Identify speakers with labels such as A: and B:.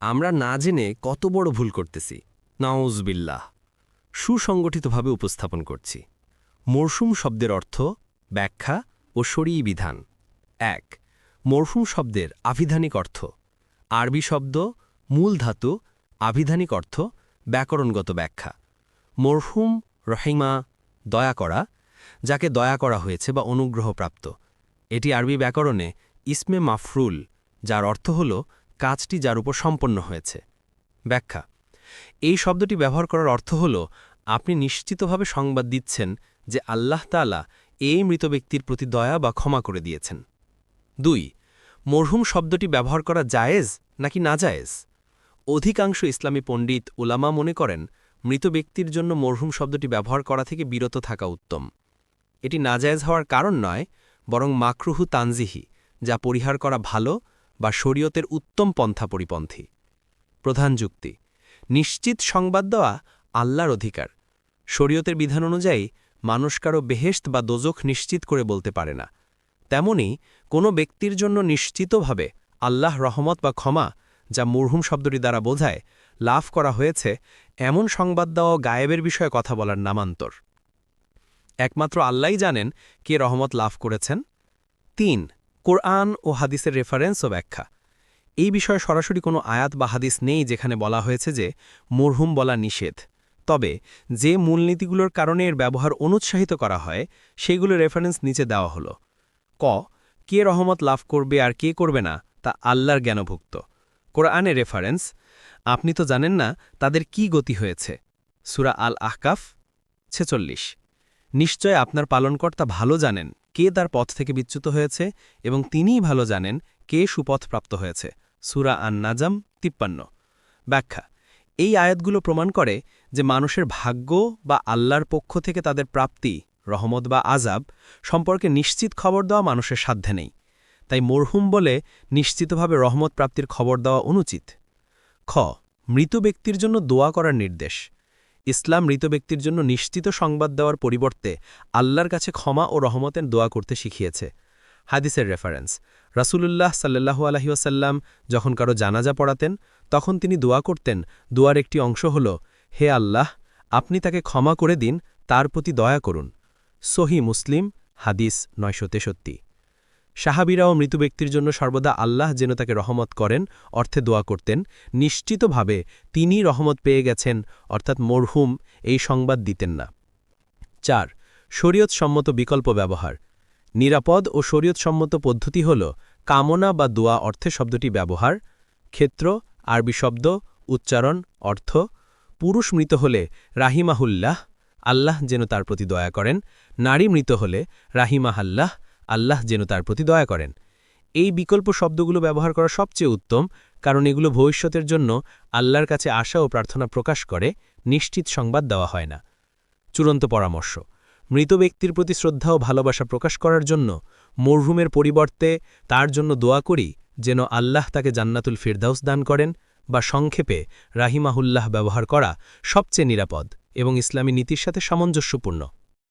A: আমরা না জেনে কত বড় ভুল করতেছি। নাউজবিল্লাহ। সুসংগঠিতভাবে উপস্থাপন করছি। মরশুম শব্দের অর্থ ব্যাখ্যা ও শরীয় বিধান। এক মরশুম শব্দের আভিধানিক অর্থ। আরবি শব্দ মূল ধাতু, আভিধানিক অর্থ ব্যাকরণগত ব্যাখ্যা। মরহুম রহিমা, দয়া করা, যাকে দয়া করা হয়েছে বা অনুগ্রহপ্রাপ্ত। এটি আরবি ব্যাকরণে ইসমে মাফরুল, যার অর্থ হল কাজটি যার উপর সম্পন্ন হয়েছে। ব্যাখ্যা। এই শব্দটি ব্যবহার করার অর্থ হল, আপনি নিশ্চিতভাবে সংবাদ দিচ্ছেন যে আল্লাহ তালা এই মৃত ব্যক্তির প্রতি দয়া বা ক্ষমা করে দিয়েছেন। দুই, মরহুম শব্দটি ব্যবহার করা জায়েজ নাকি না জায়েজ অধিকাংশ ইসলামী পণ্ডিত উলামা মনে করেন, মৃত ব্যক্তির জন্য মরহুম শব্দটি ব্যবহার করা থেকে বিরত থাকা উত্তম। এটি নাজায়েজ হওয়ার কারণ নয়, বরং মাকরুহু তানজিহি, যা পরিহার করা ভালো বা শরীয়তের উত্তম পন্থা পরিপন্থী। প্রধান যুক্তি, নিশ্চিত সংবাদ দেওয়া আল্লাহর অধিকার। শরীয়তের বিধান অনুযায়ী মানুষ কারও বেহেস্ত বা দোজখ নিশ্চিত করে বলতে পারে না। তেমনি কোনো ব্যক্তির জন্য নিশ্চিতভাবে আল্লাহ রহমত বা ক্ষমা, যা মরহুম শব্দটি দ্বারা বোঝায়, লাভ করা হয়েছে, এমন সংবাদ দেওয়া গায়েবের বিষয়ে কথা বলার নামান্তর। একমাত্র আল্লাহই জানেন কে রহমত লাভ করেছেন। তিন কোরআন ও হাদিসের রেফারেন্স ও ব্যাখ্যা। এই বিষয়ে সরাসরি কোনো আয়াত বা হাদিস নেই যেখানে বলা হয়েছে যে মরহুম বলা নিষেধ। তবে যে মূলনীতিগুলোর কারণে এর ব্যবহার অনুৎসাহিত করা হয়, সেগুলো রেফারেন্স নিচে দেওয়া হলো। ক, কে রহমত লাভ করবে আর কে করবে না, তা আল্লাহর জ্ঞানভুক্ত। কোরআনে রেফারেন্স আপনি তো জানেন না তাদের কি গতি হয়েছে। সুরা আল আহকাফ ছেচল্লিশ, নিশ্চয় আপনার পালনকর্তা ভালো জানেন। কে তার পথ থেকে বিচ্যুত হয়েছে এবং তিনিই ভালো জানেন কে সুপথ প্রাপ্ত হয়েছে। সুরা আন নাজাম তিপ্পান্ন। ব্যাখ্যা, এই আয়াতগুলো প্রমাণ করে যে মানুষের ভাগ্য বা আল্লাহর পক্ষ থেকে তাদের প্রাপ্তি, রহমত বা আজাব সম্পর্কে নিশ্চিত খবর দেওয়া মানুষের সাধ্যে নেই। তাই মরহুম বলে নিশ্চিতভাবে রহমত প্রাপ্তির খবর দেওয়া অনুচিত। খ, মৃত ব্যক্তির জন্য দোয়া করার নির্দেশ। ইসলাম মৃত ব্যক্তির জন্য নিশ্চিত সংবাদ দেওয়ার পরিবর্তে আল্লাহর কাছে ক্ষমা ও রহমতের দোয়া করতে শিখিয়েছে। হাদিসের রেফারেন্স রাসূলুল্লাহ সাল্লাহু আলহিউসাল্লাম যখন কারও জানাজা পড়াতেন, তখন তিনি দোয়া করতেন। দোয়ার একটি অংশ হল, হে আল্লাহ, আপনি তাকে ক্ষমা করে দিন, তার প্রতি দয়া করুন। সহি মুসলিম, হাদিস নয়শো তেষট্টি। সাহাবিরাও মৃত ব্যক্তির জন্য সর্বদা আল্লাহ যেন তাকে রহমত করেন, অর্থে দোয়া করতেন। নিশ্চিতভাবে তিনি রহমত পেয়ে গেছেন, অর্থাৎ মরহুম এই সংবাদ দিতেন না। চার শরীয়ত সম্মত বিকল্প ব্যবহার। নিরাপদ ও শরীয়তসম্মত পদ্ধতি হল কামনা বা দোয়া অর্থে শব্দটি ব্যবহার, ক্ষেত্র, আরবি শব্দ, উচ্চারণ, অর্থ। পুরুষ মৃত হলে রাহিমাহুল্লাহ, আল্লাহ যেন তার প্রতি দয়া করেন। নারী মৃত হলে রাহিমাহাল্লাহ আল্লাহ যেন তার প্রতি দয়া করেন। এই বিকল্প শব্দগুলো ব্যবহার করা সবচেয়ে উত্তম, কারণ এগুলো ভবিষ্যতের জন্য আল্লাহর কাছে আশা ও প্রার্থনা প্রকাশ করে, নিশ্চিত সংবাদ দেওয়া হয় না। চূড়ান্ত পরামর্শ, মৃত ব্যক্তির প্রতি শ্রদ্ধা ও ভালোবাসা প্রকাশ করার জন্য, মরহুমের পরিবর্তে তার জন্য দোয়া করি যেন আল্লাহ তাকে জান্নাতুল ফিরদাউস দান করেন বা সংক্ষেপে রাহিমাহুল্লাহ ব্যবহার করা সবচেয়ে নিরাপদ এবং ইসলামী নীতির সাথে সামঞ্জস্যপূর্ণ।